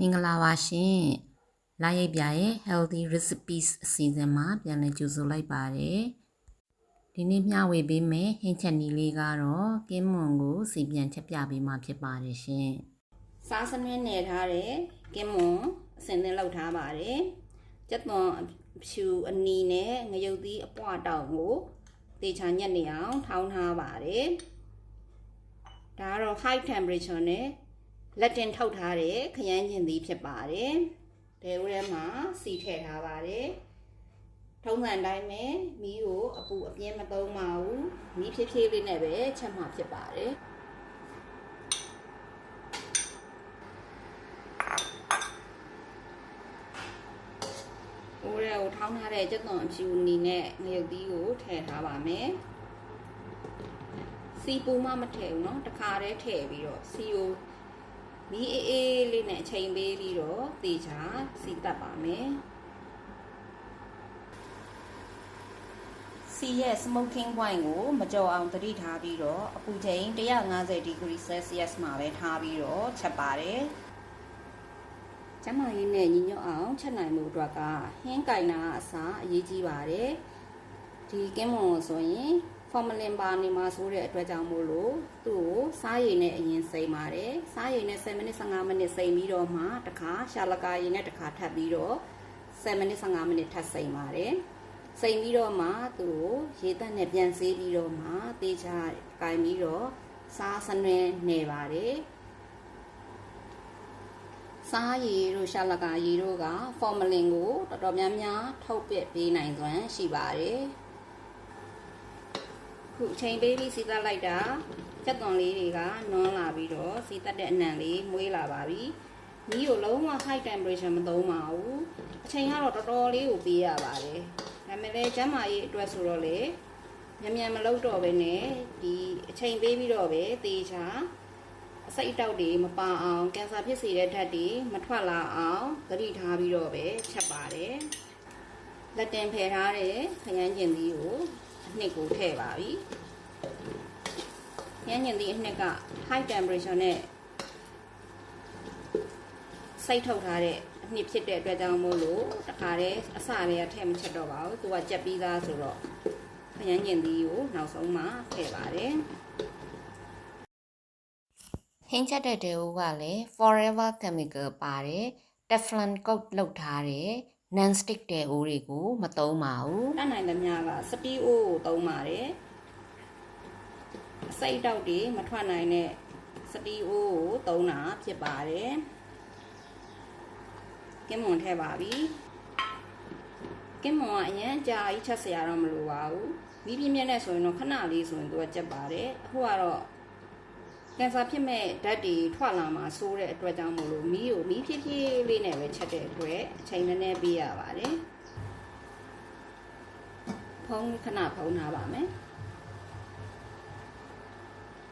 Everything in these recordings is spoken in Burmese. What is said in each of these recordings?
မင်္ဂလာပါရှင်။လာရိပ်ပြရဲ့ Healthy Recipes အစီအစဉ်မှာပြန်လည်ကြိုဆိုလိုက်ပါတယ်။ဒီနေ့မျှဝေပေးမယ့်ဟင်းချက်နီးလေးကတော့ကင်းမွန်ကိုစီပြန်ချက်ပြပေးမှာဖြစ်ပါတယ်ရှင်။စားစနွင်းနယ်ထားတဲ့ကင်းမွန်အစင်သင်းလောက်ထားပါတယ်။ကြက်သွန်အဖြူအနီနဲ့ငရုတ်သီးအပွားတောင်ကိုတေချာညက်နေအောင်ထောင်းထားပါတယ်။ဒါကတော့ high temperature နဲ့ လက်တင်ထုတ်ထားတဲ့ခရမ်းကျင်သီးဖြစ်ပါတယ်။ဒဲဦးထဲမှာစီထည့်ထားပါတယ်။ထုံးစံတိုင်းပဲမီးကိုအပူအပြင်းမသုံးပါဘူး။မီးဖြည်းဖြည်းလေးနဲ့ပဲချက်မှဖြစ်ပါတယ်။ ဟိုရဲကိုထောင်းထားတဲ့ကြက်သွန်အဖြူနီနဲ့ငရုတ်သီးကိုထည့်ထားပါမယ်စီပူမှမထည့်ဘူးเนาะတခါတည်းထည့်ပြီးတော့စီကို မီးအေးအေးလေးနဲ့အချိန်ပေးပြီးတော့သေချာစီတက်ပါမယ်စီရဲ့ smoking point ကိုမကြော်အောင်သတိထားပြီးတော့အပူချိန်150 degree celsius မှာပဲထားပြီးတော့ချက်ပါတယ်ကျမရေးနဲ့ညီညွတ်အောင်ချက်နိုင်မှုအတွက်ကဟင်းကင်နာအစားအရေးကြီးပါတယ်ဒီကင်းမွန်ကိုဆိုရင် ဖော်မလင်ပါနေမှာဆိုတဲ့အတွက်ကြောင့်မို့လို့သူ့ကိုစားရည်နဲ့အရင်စိမ်ပါတယ်စားရည်နဲ့10မိနစ်15မိနစ်စိမ်ပြီးတော့မှတခါရှာလကာရည်နဲ့တခါထပ်ပြီးတော့10မိနစ်15မိနစ်ထပ်စိမ်ပါတယ်စိမ်ပြီးတော့မှသူ့ကိုရေတက်နဲ့ပြန်ဆေးပြီးတော့မှတေးချကင်ပြီးတော့စားစနွင်းနေပါတယ်စားရည်တို့ရှာလကာရည်တို့က ဖော်မလင်ကိုတော်တော်များများထုတ်ပစ်ပေးနိုင်စွမ်းရှိပါတယ် ခုအချိန်ပေးပြီးစီးသက်လိုက်တာကြက်သွန်လေးတွေကနွမ်းလာပြီးတော့စီးသက်တဲ့အနံလေးမွေးလာပါပြီမီးကိုလုံးဝ high temperature မသုံးပါဘူးအချိန်ကတော့တော်တော်လေးကိုပေးရပါတယ်ဒါပေမဲ့လည်းကျန်းမာရေးအတွက်ဆိုတော့လေမြန်မြန်မလုပ်တော့ဘဲနဲ့ဒီအချိန်ပေးပြီးတော့ပဲသေချာအစိတ်အတောက်တွေမပါအောင်ကင်ဆာဖြစ်စေတဲ့ဓာတ်တွေမထွက်လာအောင်သတိထားပြီးတော့ပဲချက်ပါတယ်လက်တင်ဖယ်ထားတဲ့ခရမ်းကျင်သီးကို အနှစ်ကိုထည့်ပါပြီခရမ်းကျင်သီးအနှစ်က high temperature နဲ့စိတ်ထုတ်ထားတဲ့အနှစ်ဖြစ်တဲ့အတွက်ကြောင့်မို့လို့တခါတည်းအစတွေကထည့်မချက်တော့ပါဘူးသူကကြက်ပြီးသားဆိုတော့ခရမ်းကျင်သီးကိုနောက်ဆုံးမှထည့်ပါတယ်ဟင်းချက်တဲ့တဲဦးကလည်း forever chemical ပါတယ် Teflon coat လုပ်ထားတဲ့ non stick တဲဦးတွေကိုမသုံးပါဘူးတတ်နိုင်သမျှကစတီးအိုးကိုသုံးပါတယ်အစိတ်တောက်တွေမထွက်နိုင်တဲ့စတီးအိုးကိုသုံးတာဖြစ်ပါတယ်ကင်းမွန်ထည့်ပါပြီကင်းမွန်ကအရင်ကြာကြီးချက်စရာတော့မလိုပါဘူးမီးပြင်းပြင်းနဲ့ဆိုရင်တော့ခဏလေးဆိုရင်သူကကြက်ပါတယ်အခုကတော့ ကင်ဆာဖြစ်မဲ့ဓာတ်တွေထွက်လာမှာစိုးတဲ့အတွက်ကြောင့်မို့လို့မီးကိုမီးဖြည်းဖြည်းလေးနဲ့ပဲချက်တဲ့အတွက်အချိန်နည်းနည်းပေးရပါတယ်ဖုံးခဏဖုံးထားပါမယ်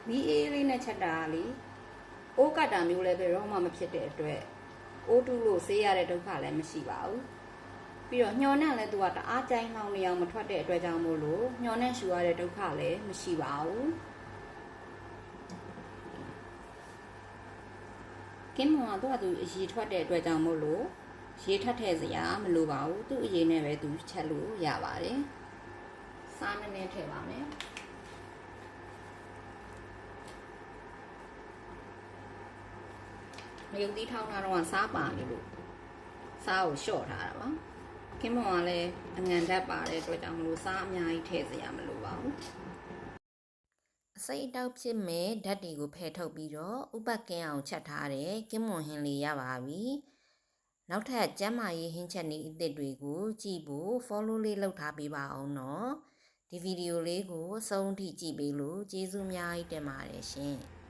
မီးအေးလေးနဲ့ချက်တာလေအိုးကတ်တာမျိုးလည်းဘယ်တော့မှမဖြစ်တဲ့အတွက်အိုးတူးလို့ဆေးရတဲ့ဒုက္ခလည်းမရှိပါဘူးပြီးတော့ညှော်နဲ့လည်းသူကတအားကြိုင်းလောင်နေအောင်မထွက်တဲ့အတွက်ကြောင့်မို့လို့ညှော်နဲ့ရှူရတဲ့ဒုက္ခလည်းမရှိပါဘူး ကင်းမွန်ကသူကသူအရေထွက်တဲ့အတွက်ကြောင့်မို့လို့ရေထက်ထဲစရာမလိုပါဘူးသူ့အရေနဲ့ပဲသူချက်လို့ရပါတယ်စားနည်းနည်းထည့်ပါမယ်မယုံသီးထောင်းတာတော့စားပါနေလို့စားကိုလျှော့ထားတာပါကင်းမွန်ကလည်းအငံဓာတ်ပါတဲ့အတွက်ကြောင့်မလို့စားအများကြီးထည့်စရာမလိုပါဘူးအ စိတ်အတောက်ဖြစ်မဲ့ဓာတ်တွေကိုဖယ်ထုတ်ပြီးတော့ဥပတ်ကင်းအောင်ချက်ထားတဲ့ကင်းမွန်ဟင်းလေးရပါပြီ။နောက်ထပ်ကျမ်းမာရေးဟင်းချက်နည်းအသစ်တွေကိုကြည့်ဖို့ follow လေးလုပ်ထားပေးပါအောင်နော်။ဒီဗီဒီယိုလေးကိုအဆုံးထိကြည့်ပေးလို့ကျေးဇူးအများကြီးတင်ပါတယ်ရှင်။